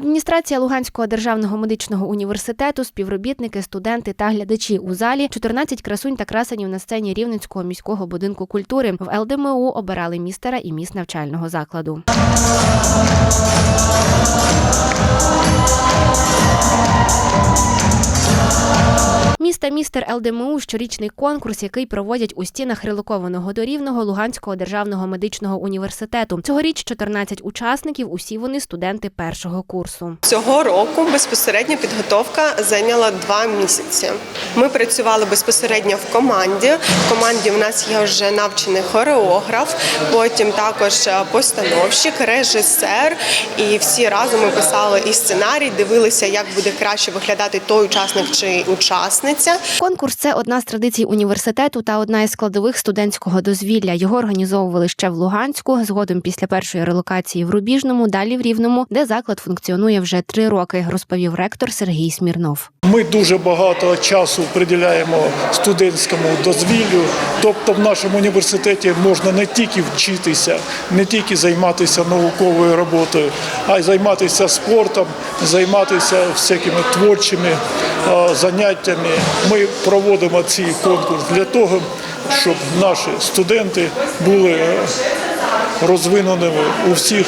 Адміністрація Луганського державного медичного університету, співробітники, студенти та глядачі у залі, 14 красунь та красенів на сцені Рівненського міського будинку культури. В ЛДМУ обирали містера і міст навчального закладу. Міста містер ЛДМУ щорічний конкурс, який проводять у стінах релокованого до Рівного Луганського державного медичного університету. Цьогоріч 14 учасників. Усі вони студенти першого курсу. Цього року безпосередня підготовка зайняла два місяці. Ми працювали безпосередньо в команді. В команді в нас є вже навчений хореограф, потім також е, постановщик, режисер. І всі разом ми писали і сценарій, дивилися, як буде краще виглядати той учасник чи учасниця. Конкурс це одна з традицій університету та одна із складових студентського дозвілля. Його організовували ще в Луганську, згодом після першої релокації в Рубіжному, далі в Рівному, де заклад функціонує вже три роки, розповів ректор Сергій Смірнов. Ми дуже багато часу приділяємо студентському дозвіллю. Тобто, в нашому університеті можна не тільки вчитися, не тільки займатися науковою роботою, а й займатися спортом, займатися всякими творчими заняттями. Ми проводимо цей конкурс для того, щоб наші студенти були е, розвиненими у всіх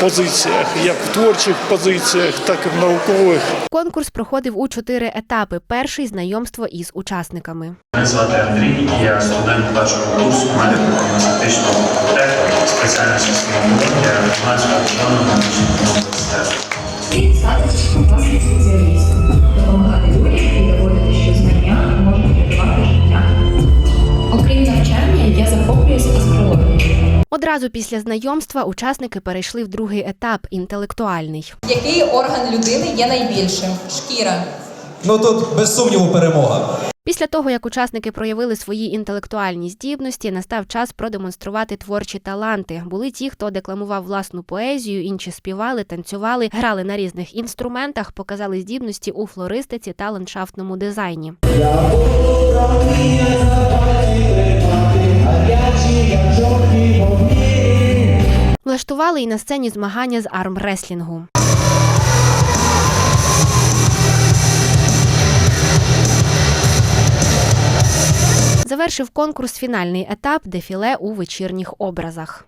позиціях, як в творчих позиціях, так і в наукових. Конкурс проходив у чотири етапи. Перший знайомство із учасниками. Мене звати Андрій, я студент першого курсу медико-фармацевтичного факультету спеціальності стоматологія Луганського державного медичного Одразу після знайомства учасники перейшли в другий етап інтелектуальний. Який орган людини є найбільшим? Шкіра. Ну тут без сумніву перемога. Після того, як учасники проявили свої інтелектуальні здібності, настав час продемонструвати творчі таланти. Були ті, хто декламував власну поезію, інші співали, танцювали, грали на різних інструментах, показали здібності у флористиці та ландшафтному дизайні. Влаштували і на сцені змагання з армреслінгу. Завершив конкурс фінальний етап дефіле у вечірніх образах.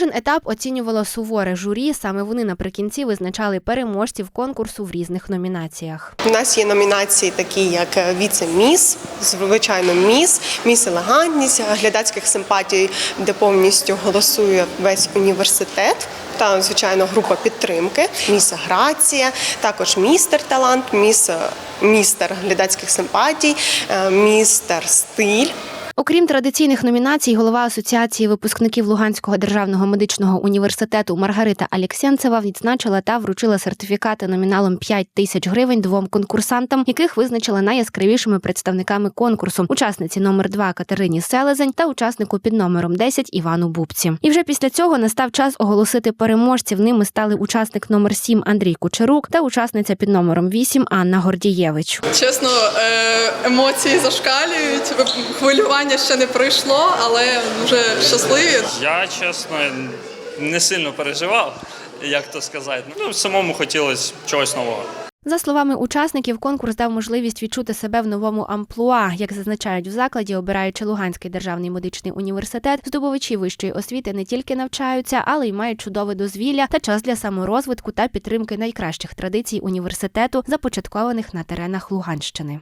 Кожен етап оцінювало суворе журі. Саме вони наприкінці визначали переможців конкурсу в різних номінаціях. У нас є номінації, такі як віце-міс, звичайно, міс, міс елегантність, глядацьких симпатій, де повністю голосує весь університет. Та звичайно група підтримки, міс грація, також містер талант, міс містер глядацьких симпатій, містер стиль. Окрім традиційних номінацій, голова асоціації випускників Луганського державного медичного університету Маргарита Алєксєнцева відзначила та вручила сертифікати номіналом 5 тисяч гривень двом конкурсантам, яких визначила найяскравішими представниками конкурсу: учасниці номер 2 Катерині Селезень та учаснику під номером 10 Івану Бубці. І вже після цього настав час оголосити переможців. Ними стали учасник номер 7 Андрій Кучерук та учасниця під номером 8 Анна Гордієвич. Чесно, е, емоції зашкалюють. Хвилювання ще не пройшло, але дуже щасливі. Я чесно не сильно переживав, як то сказати. Ну, самому хотілося чогось нового. За словами учасників, конкурс дав можливість відчути себе в новому амплуа. Як зазначають в закладі, обираючи Луганський державний медичний університет, здобувачі вищої освіти не тільки навчаються, але й мають чудове дозвілля та час для саморозвитку та підтримки найкращих традицій університету, започаткованих на теренах Луганщини.